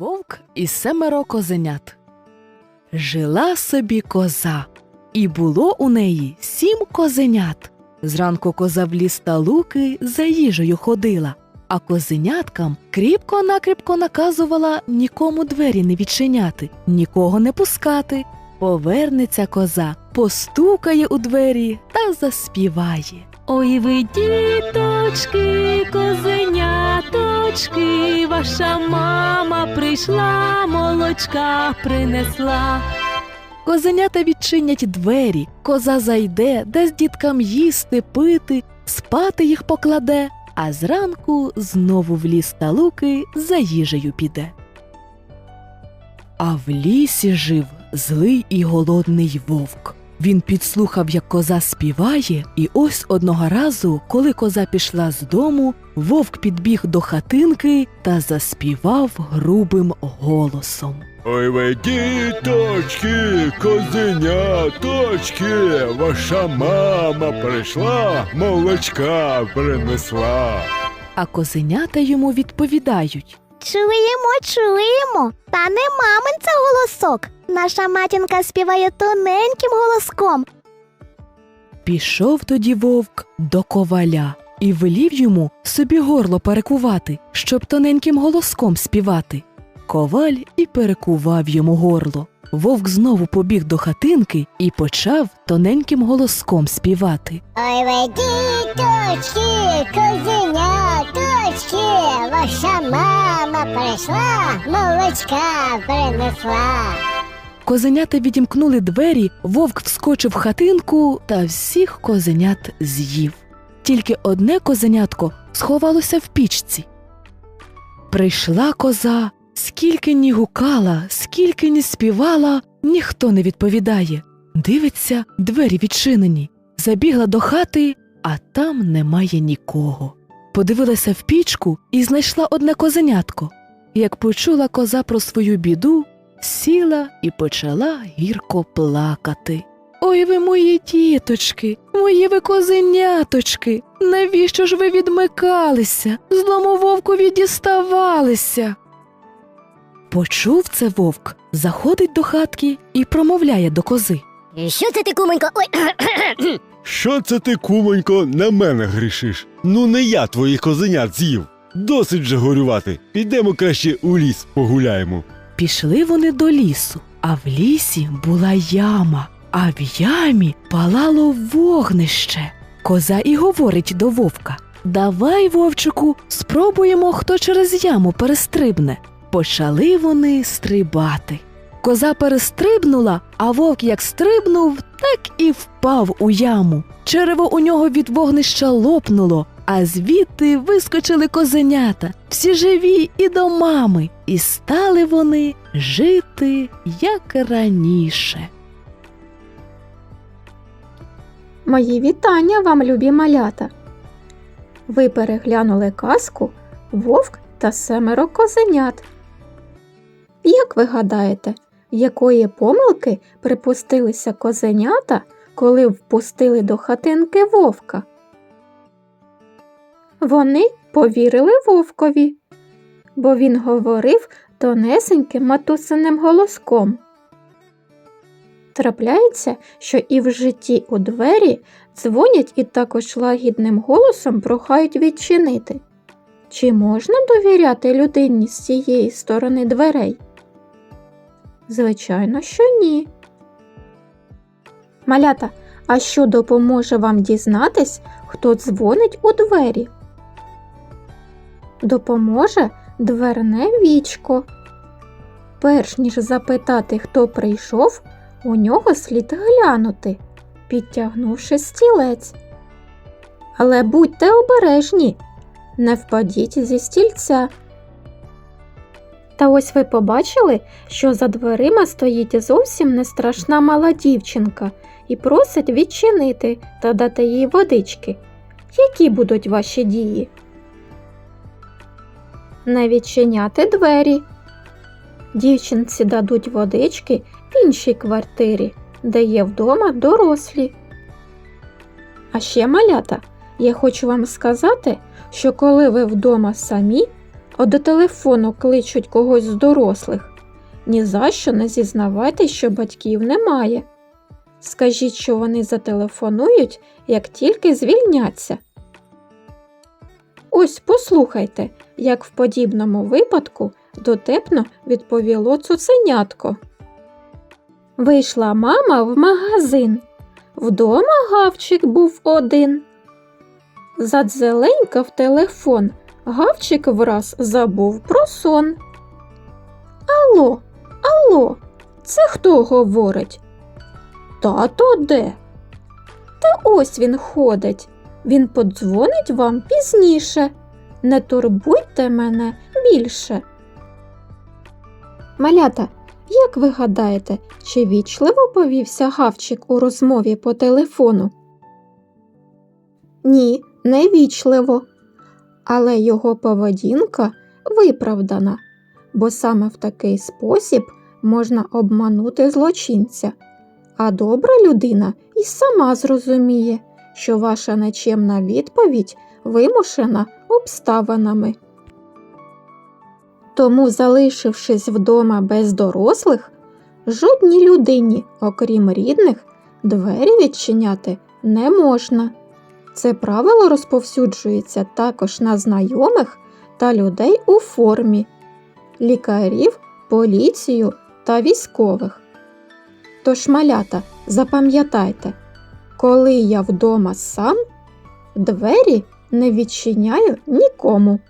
Вовк і семеро козенят. Жила собі коза, і було у неї сім козенят. Зранку коза в ліс та луки за їжею ходила, а козеняткам кріпко-накріпко наказувала нікому двері не відчиняти, нікого не пускати. Повернеться коза, постукає у двері та заспіває. Ой ви, діточки, козеняточки, ваша мама прийшла, молочка принесла. Козенята відчинять двері, коза зайде, дасть діткам їсти, пити, спати їх покладе, а зранку знову в ліс та луки за їжею піде. А в лісі жив злий і голодний вовк. Він підслухав, як коза співає, і ось одного разу, коли коза пішла з дому, вовк підбіг до хатинки та заспівав грубим голосом. Ой ви діточки, козеняточки, ваша мама прийшла, молочка принесла. А козенята йому відповідають. Чуємо, чуємо. Та не мамин це голосок. Наша матінка співає тоненьким голоском. Пішов тоді вовк до коваля і велів йому собі горло перекувати, щоб тоненьким голоском співати. Коваль і перекував йому горло. Вовк знову побіг до хатинки і почав тоненьким голоском співати. Ой ви діточки, козеняточки, ваша мама прийшла, молочка принесла. Козенята відімкнули двері, вовк вскочив в хатинку та всіх козенят з'їв. Тільки одне козенятко сховалося в пічці. Прийшла коза, скільки ні гукала, скільки ні співала, ніхто не відповідає. Дивиться, двері відчинені. Забігла до хати, а там немає нікого. Подивилася в пічку і знайшла одне козенятко. Як почула коза про свою біду, сіла і почала гірко плакати. Ой ви мої діточки, мої ви козеняточки, навіщо ж ви відмикалися, злому вовкові діставалися? Почув це вовк, заходить до хатки і промовляє до кози. Що це ти, куменько? Ой, Що це ти, кумонько, на мене грішиш? Ну не я твоїх козенят з'їв. Досить же горювати. Підемо краще у ліс погуляємо. Пішли вони до лісу, а в лісі була яма, а в ямі палало вогнище. Коза і говорить до вовка Давай, вовчику, спробуємо, хто через яму перестрибне. Почали вони стрибати. Коза перестрибнула, а вовк як стрибнув, так і впав у яму. Черево у нього від вогнища лопнуло, а звідти вискочили козенята, всі живі і до мами, і стали вони жити як раніше. Мої вітання вам, любі малята. Ви переглянули казку Вовк та семеро козенят. Як ви гадаєте, якої помилки припустилися козенята, коли впустили до хатинки вовка? Вони повірили вовкові, бо він говорив тонесеньким матусиним голоском. Трапляється, що і в житті у двері дзвонять і також лагідним голосом прохають відчинити. Чи можна довіряти людині з цієї сторони дверей? Звичайно, що ні. Малята, а що допоможе вам дізнатись, хто дзвонить у двері? Допоможе дверне вічко. Перш ніж запитати, хто прийшов, у нього слід глянути, підтягнувши стілець. Але будьте обережні, не впадіть зі стільця. Та ось ви побачили, що за дверима стоїть зовсім не страшна мала дівчинка і просить відчинити та дати їй водички. Які будуть ваші дії? Не відчиняти двері. Дівчинці дадуть водички в іншій квартирі, де є вдома дорослі. А ще малята, я хочу вам сказати, що коли ви вдома самі, а до телефону кличуть когось з дорослих. Ні за що не зізнавайтесь, що батьків немає. Скажіть, що вони зателефонують, як тільки звільняться. Ось послухайте, як в подібному випадку дотепно відповіло цуценятко. Вийшла мама в магазин. Вдома гавчик був один. Задзеленькав телефон. Гавчик враз забув про сон. Алло, алло, це хто говорить? Тато де? Та ось він ходить. Він подзвонить вам пізніше. Не турбуйте мене більше. Малята, як ви гадаєте, чи вічливо повівся гавчик у розмові по телефону? Ні, не вічливо. Але його поведінка виправдана, бо саме в такий спосіб можна обманути злочинця. А добра людина і сама зрозуміє, що ваша нечемна відповідь вимушена обставинами. Тому, залишившись вдома без дорослих, жодній людині, окрім рідних, двері відчиняти не можна. Це правило розповсюджується також на знайомих та людей у формі, лікарів, поліцію та військових. Тож, малята, запам'ятайте, коли я вдома сам, двері не відчиняю нікому.